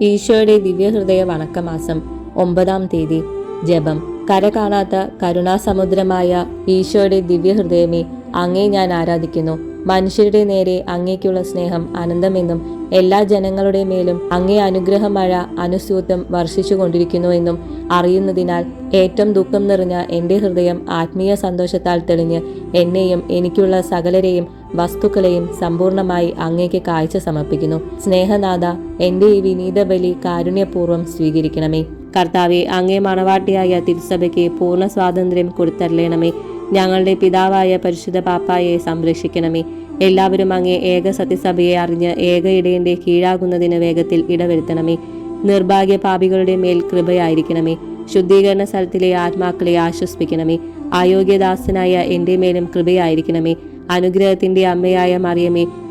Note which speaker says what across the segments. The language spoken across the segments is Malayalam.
Speaker 1: ഈശോയുടെ ദിവ്യഹൃദയ വണക്കമാസം ഒമ്പതാം തീയതി. ജപം. കര കാണാത്ത കരുണാസമുദ്രമായ ഈശോയുടെ ദിവ്യഹൃദയമേ അങ്ങേ ഞാൻ ആരാധിക്കുന്നു. മനുഷ്യരുടെ നേരെ അങ്ങേക്കുള്ള സ്നേഹം അനന്തമെന്നും എല്ലാ ജനങ്ങളുടെ മേലും അങ്ങേ അനുഗ്രഹ മഴ അനുസ്യൂതം വർഷിച്ചു കൊണ്ടിരിക്കുന്നുവെന്നും അറിയുന്നതിനാൽ ഏറ്റവും ദുഃഖം നിറഞ്ഞ എന്റെ ഹൃദയം ആത്മീയ സന്തോഷത്താൽ തെളിഞ്ഞ് എന്നെയും എനിക്കുള്ള സകലരെയും വസ്തുക്കളെയും സമ്പൂർണമായി അങ്ങേക്ക് കാഴ്ച സമർപ്പിക്കുന്നു. സ്നേഹനാഥ എന്റെ ഈ വിനീത ബലി കാരുണ്യപൂർവം സ്വീകരിക്കണമേ. കർത്താവെ അങ്ങേ മണവാട്ടിയായ തിരുസഭയ്ക്ക് പൂർണ സ്വാതന്ത്ര്യം കൊടുത്തരളയണമേ ഞങ്ങളുടെ പിതാവായ പരിശുദ്ധ പാപ്പായെ സംരക്ഷിക്കണമേ. എല്ലാവരും അങ്ങേ ഏക സത്യസഭയെ അറിഞ്ഞ് ഏക ഇടയന്റെ കീഴാകുന്നതിന് വേഗത്തിൽ ഇടവരുത്തണമേ. നിർഭാഗ്യ പാപികളുടെ മേൽ കൃപയായിരിക്കണമേ. ശുദ്ധീകരണ സ്ഥലത്തിലെ ആത്മാക്കളെ ആശ്വസിപ്പിക്കണമേ. അയോഗ്യദാസനായ എന്റെ മേലും കൃപയായിരിക്കണമേ. അനുഗ്രഹത്തിന്റെ അമ്മയായ മറിയമേ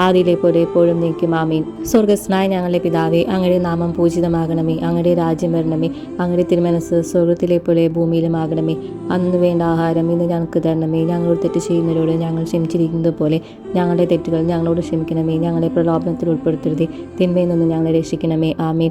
Speaker 1: ആദിയിലെ പോലെ എപ്പോഴും നീക്കും ആമീൻ. സ്വർഗസ്നായ ഞങ്ങളുടെ പിതാവെ അങ്ങയുടെ നാമം പൂജിതമാകണമേ. അങ്ങയുടെ രാജ്യം വരണമേ. അങ്ങയുടെ തിരുമനസ് സ്വർഗത്തിലെ പോലെ ഭൂമിയിലുമാകണമേ. അന്ന് വേണ്ട ആഹാരം ഇന്ന് ഞങ്ങൾക്ക് തരണമേ. ഞങ്ങളോട് തെറ്റ് ചെയ്യുന്നവരോട് ഞങ്ങൾ ക്ഷമിച്ചിരിക്കുന്നത് പോലെ ഞങ്ങളുടെ തെറ്റുകൾ ഞങ്ങളോട് ക്ഷമിക്കണമേ. ഞങ്ങളെ പ്രലോഭനത്തിൽ ഉൾപ്പെടുത്തരുതേ. തിന്മയിൽ നിന്ന് ഞങ്ങളെ രക്ഷിക്കണമേ. ആമീൻ.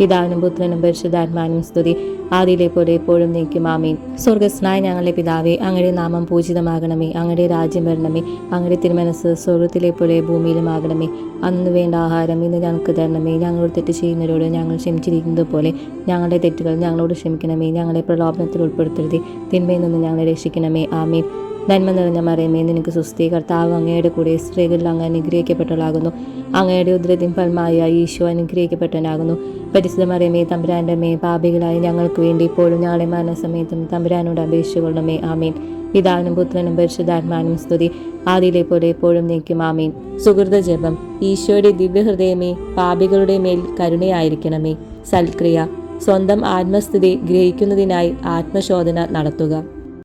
Speaker 1: പിതാവിനും പുത്രനും പരിശുദ്ധാത്മാനും സ്തുതി. ആദിയിലെ പോലെ എപ്പോഴും നീക്കും ആമീൻ. സ്വർഗസ്നായ ഞങ്ങളുടെ പിതാവേ അങ്ങയുടെ നാമം പൂജിതമാകണമേ. അങ്ങയുടെ രാജ്യം വരണമേ. അങ്ങയുടെ തിരുമനസ് സ്വർഗത്തിലെ പോലെ ഭൂമിയിലുമാകണമേ അന്ന് വേണ്ട ആഹാരം ഇന്ന് ഞങ്ങൾക്ക് തരണമേ. ഞങ്ങളോട് തെറ്റ് ചെയ്യുന്നവരോട് ഞങ്ങൾ ക്ഷമിച്ചിരിക്കുന്നത് പോലെ ഞങ്ങളുടെ തെറ്റുകൾ ഞങ്ങളോട് ക്ഷമിക്കണമേ. ഞങ്ങളെ പ്രലോഭനത്തിൽ ഉൾപ്പെടുത്തരുത്. തിന്മയിൽ നിന്ന് ഞങ്ങളെ രക്ഷിക്കണമേ. ആമീൻ. നന്മ നിറഞ്ഞ മറിയമേ നിനക്ക് സുസ്ഥി കർത്താവ് അങ്ങയുടെ കൂടെ സ്ത്രീകളിൽ അങ്ങ് അനുഗ്രഹിക്കപ്പെട്ടവളാകുന്നു. അങ്ങയുടെ ഉദ്രതിൻ ഫലമായ ഈശോ അനുഗ്രഹിക്കപ്പെട്ടവനാകുന്നു. പരിശുദ്ധ മറിയമേ തമ്പുരാന്റെ മേ പാപികളായി ഞങ്ങൾക്ക് വേണ്ടി ഇപ്പോഴും ഞങ്ങളെ മരണസമയത്തും തമ്പുരാനോട് അപേക്ഷിച്ചുകൊള്ളണമേ ആമീൻ. പിതാവിനും പുത്രനും പരിശുദ്ധാത്മാനും സ്തുതി. ആദിയിലെ പോലെ എപ്പോഴും നീക്കും ആമീൻ. സുഹൃത ജപം. ഈശോയുടെ ദിവ്യഹൃദയമേ പാപികളുടെ മേൽ കരുണയായിരിക്കണമേ. സൽക്രിയ. സ്വന്തം ആത്മസ്ഥിതി ഗ്രഹിക്കുന്നതിനായി ആത്മശോധന നടത്തുക.